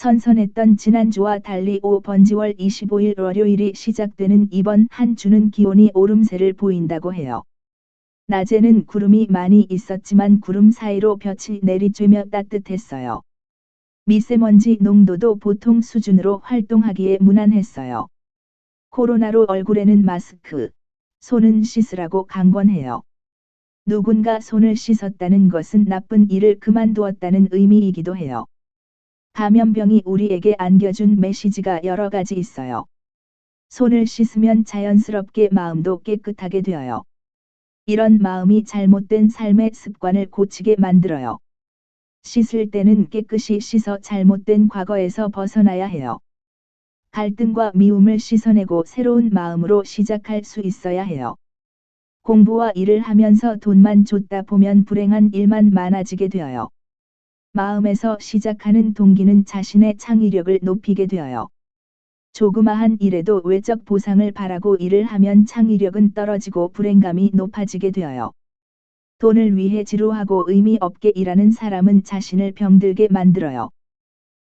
선선했던 지난주와 달리 5번지월 25일 월요일이 시작되는 이번 한 주는 기온이 오름세를 보인다고 해요. 낮에는 구름이 많이 있었지만 구름 사이로 볕이 내리쬐며 따뜻했어요. 미세먼지 농도도 보통 수준으로 활동하기에 무난했어요. 코로나로 얼굴에는 마스크, 손은 씻으라고 강권해요. 누군가 손을 씻었다는 것은 나쁜 일을 그만두었다는 의미이기도 해요. 감염병이 우리에게 안겨준 메시지가 여러 가지 있어요. 손을 씻으면 자연스럽게 마음도 깨끗하게 되어요. 이런 마음이 잘못된 삶의 습관을 고치게 만들어요. 씻을 때는 깨끗이 씻어 잘못된 과거에서 벗어나야 해요. 갈등과 미움을 씻어내고 새로운 마음으로 시작할 수 있어야 해요. 공부와 일을 하면서 돈만 줬다 보면 불행한 일만 많아지게 되어요. 마음에서 시작하는 동기는 자신의 창의력을 높이게 되어요. 조그마한 일에도 외적 보상을 바라고 일을 하면 창의력은 떨어지고 불행감이 높아지게 되어요. 돈을 위해 지루하고 의미 없게 일하는 사람은 자신을 병들게 만들어요.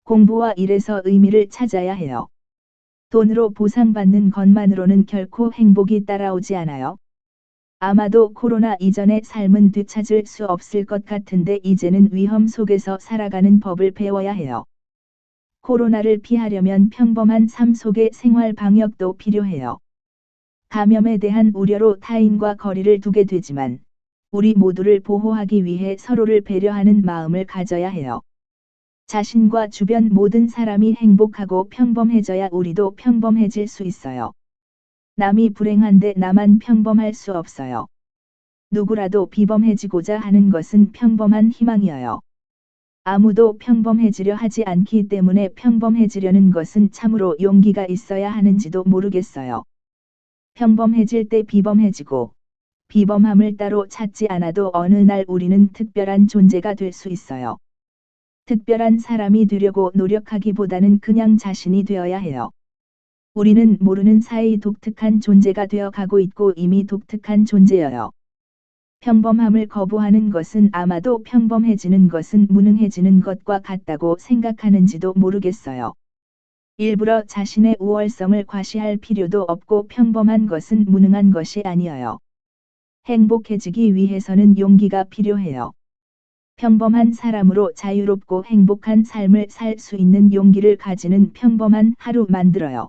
공부와 일에서 의미를 찾아야 해요. 돈으로 보상받는 것만으로는 결코 행복이 따라오지 않아요. 아마도 코로나 이전의 삶은 되찾을 수 없을 것 같은데 이제는 위험 속에서 살아가는 법을 배워야 해요. 코로나를 피하려면 평범한 삶 속의 생활 방역도 필요해요. 감염에 대한 우려로 타인과 거리를 두게 되지만, 우리 모두를 보호하기 위해 서로를 배려하는 마음을 가져야 해요. 자신과 주변 모든 사람이 행복하고 평범해져야 우리도 평범해질 수 있어요. 남이 불행한데 나만 평범할 수 없어요. 누구라도 비범해지고자 하는 것은 평범한 희망이어요. 아무도 평범해지려 하지 않기 때문에 평범해지려는 것은 참으로 용기가 있어야 하는지도 모르겠어요. 평범해질 때 비범해지고, 비범함을 따로 찾지 않아도 어느 날 우리는 특별한 존재가 될 수 있어요. 특별한 사람이 되려고 노력하기보다는 그냥 자신이 되어야 해요. 우리는 모르는 사이 독특한 존재가 되어 가고 있고 이미 독특한 존재여요. 평범함을 거부하는 것은 아마도 평범해지는 것은 무능해지는 것과 같다고 생각하는지도 모르겠어요. 일부러 자신의 우월성을 과시할 필요도 없고 평범한 것은 무능한 것이 아니어요. 행복해지기 위해서는 용기가 필요해요. 평범한 사람으로 자유롭고 행복한 삶을 살 수 있는 용기를 가지는 평범한 하루 만들어요.